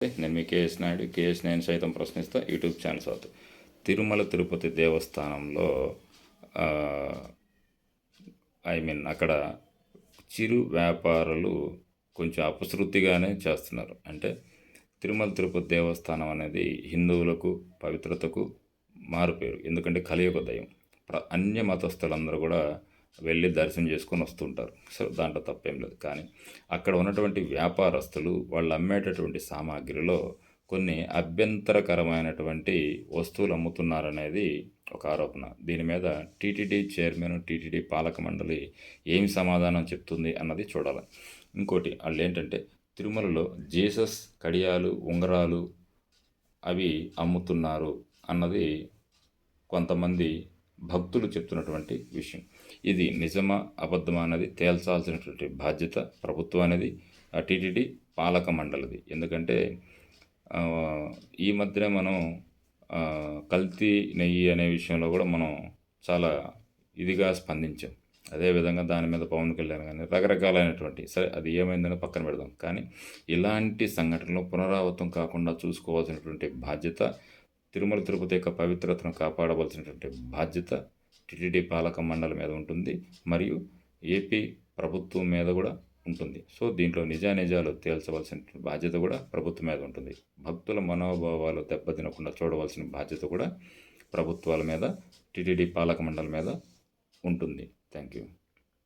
నేను మీ KS Naidu. KS నేను సైతం ప్రశ్నిస్తా. యూట్యూబ్ ఛానల్ అవుతుంది తిరుమల తిరుపతి దేవస్థానంలో ఐ మీన్ అక్కడ చిరు వ్యాపారులు కొంచెం అపశృతిగానే చేస్తున్నారు. అంటే తిరుమల తిరుపతి దేవస్థానం అనేది హిందువులకు పవిత్రతకు మారుపేరు. ఎందుకంటే కలియుగ దయం ప్ర అన్య మతస్థులందరూ కూడా వెళ్ళి దర్శనం చేసుకొని వస్తుంటారు. సో దాంట్లో తప్పేం లేదు. కానీ అక్కడ ఉన్నటువంటి వ్యాపారస్తులు వాళ్ళు అమ్మేటటువంటి సామాగ్రిలో కొన్ని అభ్యంతరకరమైనటువంటి వస్తువులు అమ్ముతున్నారనేది ఒక ఆరోపణ. దీని మీద టీటీడీ చైర్మన్ టీటీడీ పాలక మండలి ఏమి సమాధానం చెప్తుంది అన్నది చూడాలి. ఇంకోటి వాళ్ళు ఏంటంటే తిరుమలలో జీసస్ కడియాలు ఉంగరాలు అవి అమ్ముతున్నారు అన్నది కొంతమంది భక్తులు చెప్తున్నటువంటి విషయం. ఇది నిజమా అబద్ధమా అన్నది తేల్చాల్సినటువంటి బాధ్యత ప్రభుత్వం అనేది టీటీడీ పాలక మండలిది. ఎందుకంటే ఈ మధ్యనే మనం కల్తీ నెయ్యి అనే విషయంలో కూడా మనం చాలా ఇదిగా స్పందించాం. అదేవిధంగా దాని మీద పవన్ కళ్యాణ్ కానీ రకరకాలైనటువంటి సరే అది ఏమైందని పక్కన పెడదాం. కానీ ఇలాంటి సంఘటనలు పునరావృతం కాకుండా చూసుకోవాల్సినటువంటి బాధ్యత తిరుమల తిరుపతి యొక్క పవిత్రతను కాపాడవలసినటువంటి బాధ్యత టిటిడి పాలక మండలి మీద ఉంటుంది. మరియు ఏపీ ప్రభుత్వం మీద కూడా ఉంటుంది. సో దీంట్లో నిజానిజాలు తేల్చవలసిన బాధ్యత కూడా ప్రభుత్వం మీద ఉంటుంది. భక్తుల మనోభావాలు దెబ్బతినకుండా చూడవలసిన బాధ్యత కూడా ప్రభుత్వాల మీద టిటిడి పాలక మండలి మీద ఉంటుంది. Thank you.